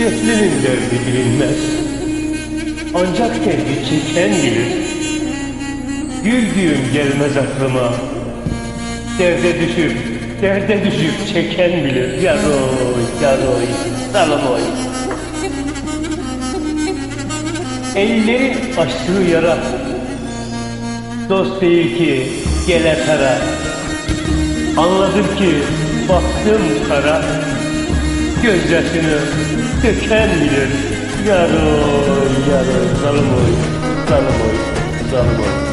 Dertlinin derdi bilinmez. Ancak derdi çeken bilir Güldüğüm gelmez aklıma. Derde düşüp, derde düşüp çeken bilir Yaroy, yaroy, salamoy Ellerin açtığı yara. Dost değil ki gele kara Anladım ki baktım kara Gözyaşını döken bilir. Yaroy, yaroy, zalimoy, zalimoy, zalimoy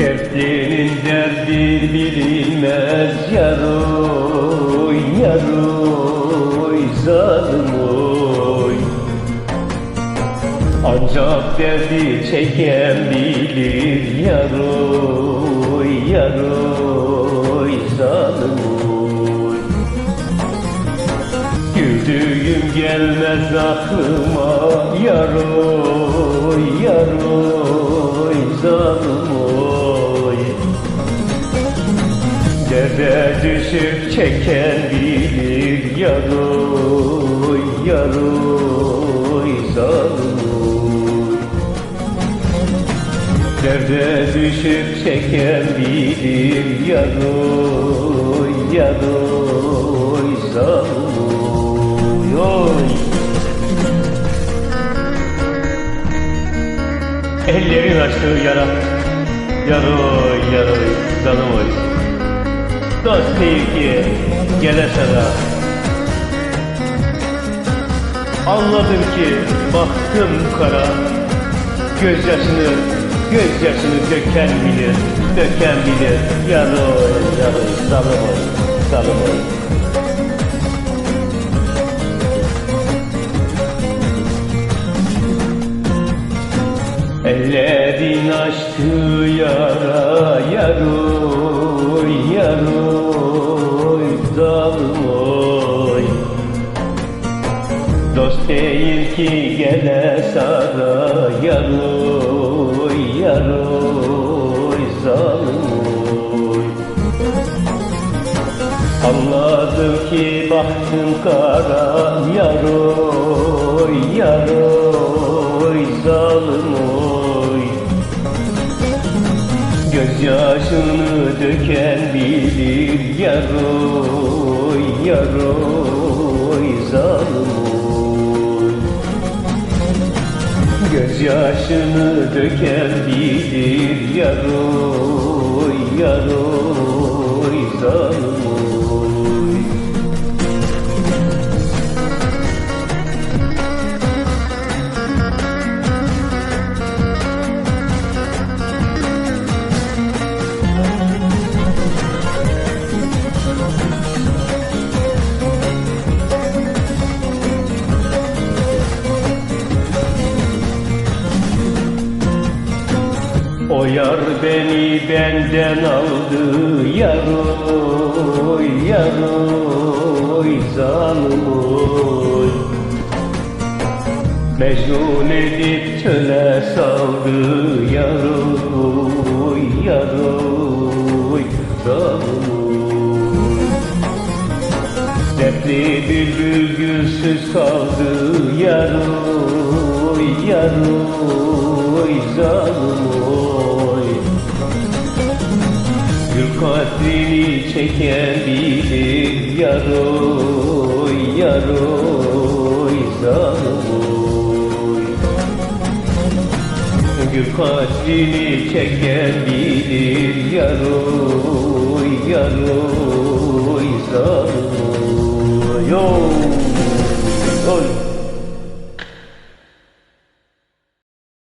Dertlinin derdi bilinmez. Yaroy yaroy zalim oy. Ancak derdi çeken bilir. Yaroy yaroy zalim oy. Güldüğüm gelmez aklıma. Yaroy yaroy zalim oy Düşüp çeken bilir yaroy yaroy zalim oy Derde düşüp çeken bilir yaroy yaroy zalim oy Ellerin açtığı yara Yaroy yaroy zalim değil ki gele sana Anladım ki baktım kara Gözyaşını, gözyaşını döken bilir Döken bilir. Yaroy yaroy zalim oy Zalim oy Ellerin açtığı yara ki gele sara yaroy yaroy zalim oy Anladım ki baktım kara yaroy yaroy zalim oy Gözyaşını döken bilir yaroy yaroy Gözyaşını döken bilir yaroy yaroy zalim O yar beni benden aldı yaroy yaroy zalim oy Mecnun edip çöle saldı yaroy yaroy zalim oy Dertli bülbül gülsüz kaldı yaroy yaroy zalim oy Gül kadrini çeken bilir yaroy yaroy zalim oy Gül kadrini çeken bilir yaroy yaroy